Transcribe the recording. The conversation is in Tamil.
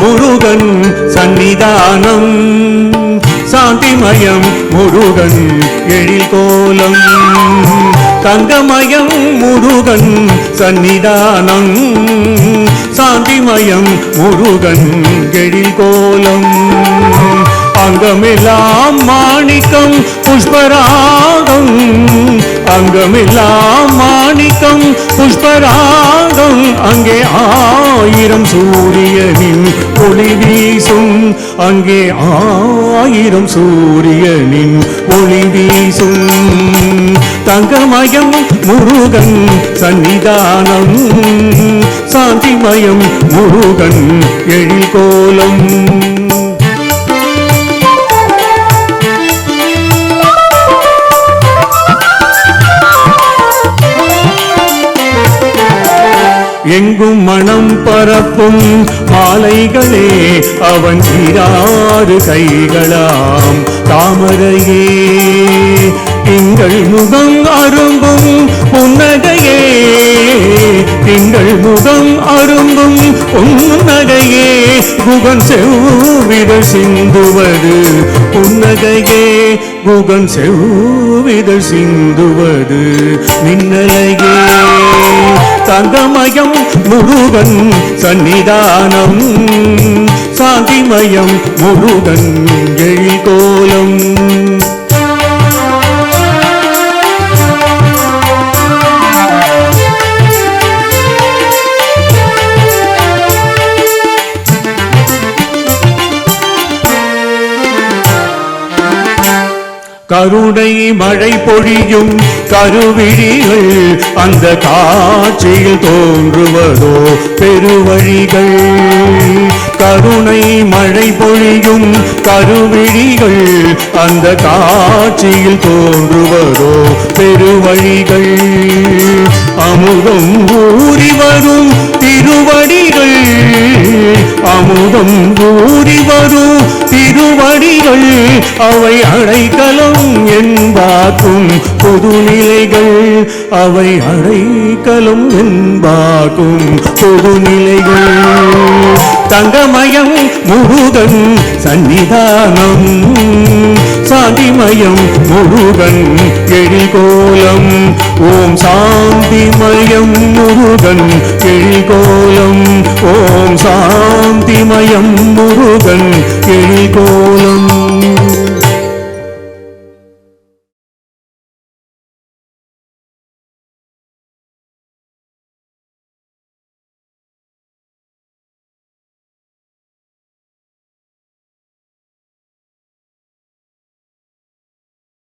முருகன் சன்னிதானம் சாந்திமயம் முருகன் எழில் கோலம் தங்கமயம் முருகன் சன்னிதானம் சாந்திமயம் முருகன் எழில் கோலம் அங்கமெல்லாம் மாணிக்கம் புஷ்பராகம். அங்கமெல்லாம் மாணிக்கம் புஷ்பராகம் அங்கே ஆயிரம் சூரியனின் ஒளி வீசும். அங்கே ஆயிரம் சூரியனின் ஒளி வீசும். தங்கமயம் முருகன் சன்னிதானம் சாந்திமயம் முருகன் எழில் கோலம் எங்கும் மனம் பரப்பும் மாலைகளே அவன் இராறு கைகளாம். தாமரையே திங்கள் முகம் அரும்பும் புன்னகையே திங்கள் முகம் அரும்பும் புன்னகையே குகன் செவ்விதழ் சிந்துவது புன்னகையே குகன் செவ்விதழ் சிந்துவது மின்னலையே. தங்கமயம் முருகன் சன்னிதானம். சாந்திமயம் முருகன் எழில்கோலம். கருணை மழை பொழியும் கருவிழிகள் அந்த காட்சியில் தோன்றுவதோ பெருவழிகள். கருணை மழை பொழியும் கருவிழிகள் அந்த காட்சியில் தோன்றுவதோ பெருவழிகள். அமுதம் ஊறி வரும் திருவடிகள் அமுதம் கூறி வரும் திருவடிகள் அவை அடைக்கலம் என்பாக்கும். பொதுநிலைகள் அவை அடைக்கலம் என்பாக்கும். பொதுநிலைகள் தங்கமயம் முருகன் சன்னிதானம் சாந்திமயம் முருகன் எழிகோலம். ஓம் சாந்திமயம் முருகன் எழிகோலம். ஓம் சாந்திமயம் முருகன் எழிகோலம்.